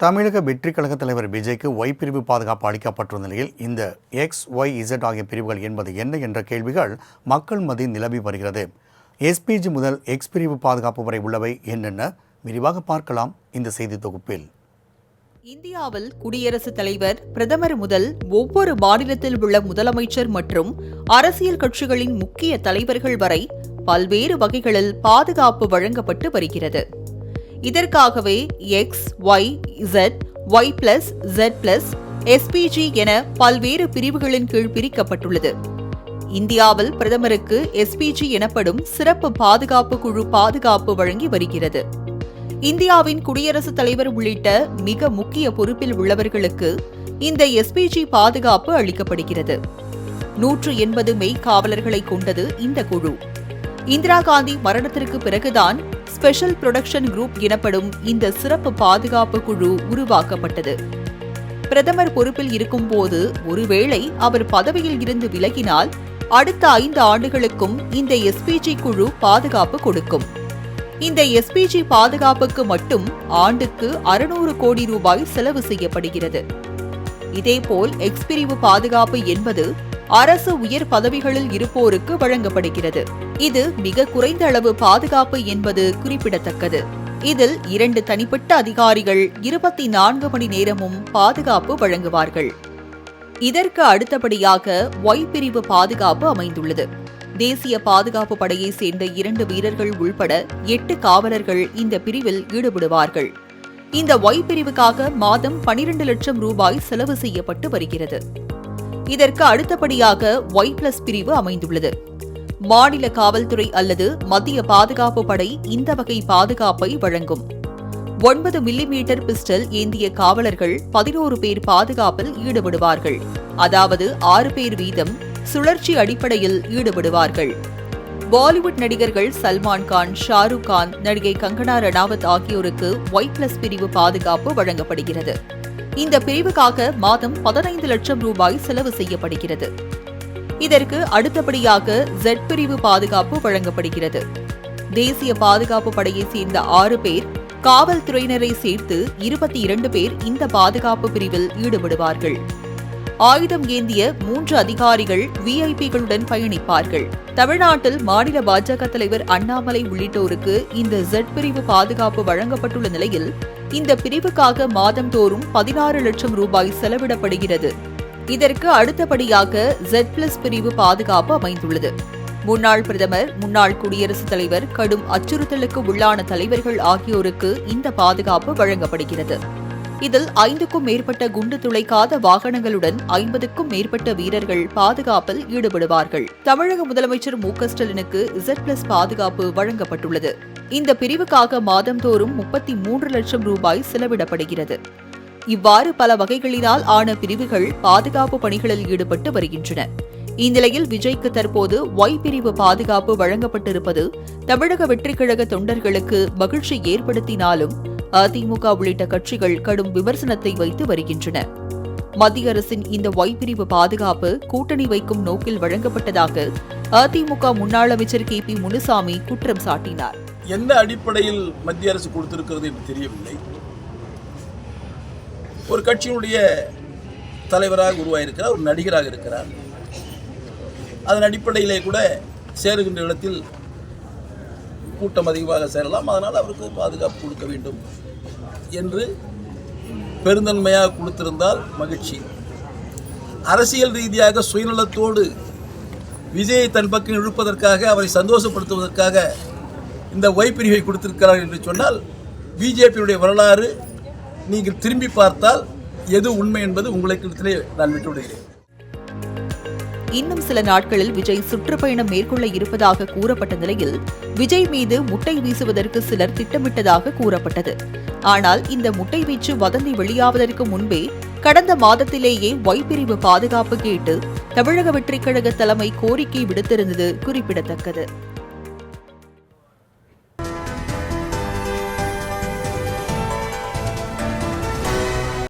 தமிழக வெற்றி கழக தலைவர் விஜய்க்கு ஒய் பிரிவு பாதுகாப்பு அளிக்கப்பட்டுள்ள நிலையில் இந்த எக்ஸ் ஒய் இசட் ஆகிய பிரிவுகள் என்பது என்ன என்ற கேள்விகள் மக்கள் மத்தியில் நிலவி வருகிறது. எஸ்பிஜி முதல் எக்ஸ் பிரிவு பாதுகாப்பு வரை உள்ளவை என்னென்ன? விரிவாக பார்க்கலாம் இந்த செய்தி தொகுப்பில். இந்தியாவில் குடியரசுத் தலைவர் பிரதமர் முதல் ஒவ்வொரு மாநிலத்தில் உள்ள முதலமைச்சர் மற்றும் அரசியல் கட்சிகளின் முக்கிய தலைவர்கள் வரை பல்வேறு வகைகளில் பாதுகாப்பு வழங்கப்பட்டு வருகிறது. இதற்காகவே X Y Z Y plus Z plus SPG என பல்வேறு பிரிவுகளின் கீழ் பிரிக்கப்பட்டுள்ளது. இந்தியாவில் பிரதமருக்கு எஸ்பிஜி எனப்படும் சிறப்பு பாதுகாப்பு குழு பாதுகாப்பு வழங்கி வருகிறது. இந்தியாவின் குடியரசுத் தலைவர் உள்ளிட்ட மிக முக்கிய பொறுப்பில் உள்ளவர்களுக்கு இந்த எஸ்பிஜி பாதுகாப்பு அளிக்கப்படுகிறது. நூற்று எண்பது மெய் காவலர்களை கொண்டது இந்த குழு. இந்திரா காந்தி மரணத்திற்கு பிறகுதான் ஸ்பெஷல் புரொடக்ஷன் குரூப் எனப்படும் இந்த சிறப்பு பாதுகாப்பு குழு உருவாக்கப்பட்டது. பிரதமர் பொறுப்பில் இருக்கும்போது ஒருவேளை அவர் பதவியில் இருந்து விலகினால் அடுத்த ஐந்து ஆண்டுகளுக்கும் இந்த எஸ்பிஜி குழு பாதுகாப்பு கொடுக்கும். இந்த எஸ்பிஜி பாதுகாப்புக்கு மட்டும் ஆண்டுக்கு அறுநூறு கோடி ரூபாய் செலவு செய்யப்படுகிறது. இதேபோல் எக்ஸ் பிரிவு பாதுகாப்பு என்பது அரசு உயர் பதவிகளில் இருப்போருக்கு வழங்கப்படுகிறது. இது மிக குறைந்த அளவு பாதுகாப்பு என்பது குறிப்பிடத்தக்கது. இதில் இரண்டு தனிப்பட்ட அதிகாரிகள் இருபத்தி நான்கு மணி நேரமும் பாதுகாப்பு வழங்குவார்கள். இதற்கு அடுத்தபடியாக ஒய் பிரிவு பாதுகாப்பு அமைந்துள்ளது. தேசிய பாதுகாப்பு படையை சேர்ந்த இரண்டு வீரர்கள் உள்பட எட்டு காவலர்கள் இந்த பிரிவில் ஈடுபடுவார்கள். இந்த ஒய் பிரிவுக்காக மாதம் பனிரெண்டு லட்சம் ரூபாய் செலவு செய்யப்பட்டு வருகிறது. இதற்கு அடுத்தபடியாக ஒய் பிளஸ் பிரிவு அமைந்துள்ளது. மாநில காவல்துறை அல்லது மத்திய பாதுகாப்பு படை இந்த வகை பாதுகாப்பை வழங்கும். ஒன்பது மில்லிமீட்டர் பிஸ்டல் ஏந்திய காவலர்கள் பதினோரு பேர் பாதுகாப்பில் ஈடுபடுவார்கள். அதாவது ஆறு பேர் வீதம் சுழற்சி அடிப்படையில் ஈடுபடுவார்கள். பாலிவுட் நடிகர்கள் சல்மான் கான் ஷாருக் கான் நடிகை கங்கனா ரணாவத் ஆகியோருக்கு ஒய் பிளஸ் பிரிவு பாதுகாப்பு வழங்கப்படுகிறது. இந்த பிரிவுக்காக மாதம் பதினைந்து லட்சம் ரூபாய் செலவு செய்யப்படுகிறது. இதற்கு அடுத்தபடியாக ஜெட் பிரிவு பாதுகாப்பு வழங்கப்படுகிறது. தேசிய பாதுகாப்பு படையைச் சேர்ந்த ஆறு பேர் காவல்துறையினரை சேர்த்து இருபத்தி இரண்டு பேர் இந்த பாதுகாப்பு பிரிவில் ஈடுபடுவார்கள். ஆயுதம் ஏந்திய மூன்று அதிகாரிகள் விஐபிகளுடன் பயணிப்பார்கள். தமிழ்நாட்டில் மாநில பாஜக தலைவர் அண்ணாமலை உள்ளிட்டோருக்கு இந்த ஜெட் பிரிவு பாதுகாப்பு வழங்கப்பட்டுள்ள நிலையில் இந்த பிரிவுக்காக மாதந்தோறும் பதினாறு லட்சம் ரூபாய் செலவிடப்படுகிறது. இதற்கு அடுத்தபடியாக ஜெட் பிளஸ் பிரிவு பாதுகாப்பு அமைந்துள்ளது. முன்னாள் பிரதமர் முன்னாள் குடியரசுத் தலைவர் கடும் அச்சுறுத்தலுக்கு உள்ளான தலைவர்கள் ஆகியோருக்கு இந்த பாதுகாப்பு வழங்கப்படுகிறது. இதில் ஐந்துக்கும் மேற்பட்ட குண்டு துளைக்காத வாகனங்களுடன் ஐம்பதுக்கும் மேற்பட்ட வீரர்கள் பாதுகாப்பில் ஈடுபடுவார்கள். தமிழக முதலமைச்சர் மு ஸ்டாலினுக்கு இசட் பிளஸ் பாதுகாப்பு வழங்கப்பட்டுள்ளது. இந்த பிரிவுக்காக மாதந்தோறும் முப்பத்தி மூன்று லட்சம் ரூபாய் செலவிடப்படுகிறது. இவ்வாறு பல வகைகளினால் ஆன பிரிவுகள் பாதுகாப்பு பணிகளில் ஈடுபட்டு வருகின்றன. இந்நிலையில் விஜய்க்கு தற்போது ஒய் பிரிவு பாதுகாப்பு வழங்கப்பட்டிருப்பது தமிழக வெற்றிக்கழக தொண்டர்களுக்கு மகிழ்ச்சி ஏற்படுத்தினாலும் அதிமுக உள்ளிட்ட கட்சிகள் கடும் விமர்சனத்தை வைத்து வருகின்றன. மத்திய அரசின் இந்த வைப்பிரிவு பாதுகாப்பு கூட்டணி வைக்கும் நோக்கில் வழங்கப்பட்டதாக அதிமுக முன்னாள் அமைச்சர் கே பி முனுசாமி குற்றம் சாட்டினார். எந்த அடிப்படையில் மத்திய அரசு கொடுத்திருக்கிறது என்று தெரியவில்லை. ஒரு கட்சியினுடைய தலைவராக உருவாயிருக்கிறார் ஒரு நடிகராக இருக்கிறார். அதன் அடிப்படையிலே கூட சேருகின்ற இடத்தில் கூட்டம் அதிகமாக சேரலாம். அதனால் அவருக்கு பாதுகாப்பு கொடுக்க வேண்டும் என்று பெருந்தன்மையாக கொடுத்திருந்தால் மகிழ்ச்சி. அரசியல் ரீதியாக சுயநலத்தோடு விஜயை தன் பக்கம் இழுப்பதற்காக அவரை சந்தோஷப்படுத்துவதற்காக இந்த ஒய் பிரிவை கொடுத்திருக்கிறார் என்று சொன்னால் பிஜேபியுடைய வரலாறு நீங்கள் திரும்பி பார்த்தால் எது உண்மை என்பது உங்களுக்கு நான் விட்டுவிடுகிறேன். இன்னும் சில நாட்களில் விஜய் சுற்றுப்பயணம் மேற்கொள்ள இருப்பதாக கூறப்பட்ட நிலையில் விஜய் மீது முட்டை வீசுவதற்கு சிலர் திட்டமிட்டதாக கூறப்பட்டது. ஆனால் இந்த முட்டை வீச்சு வதந்தி வெளியாவதற்கு முன்பே கடந்த மாதத்திலேயே ஒய் பிரிவு பாதுகாப்பு கேட்டு தமிழக வெற்றிக்கழக தலைமை கோரிக்கை விடுத்திருந்தது குறிப்பிடத்தக்கது.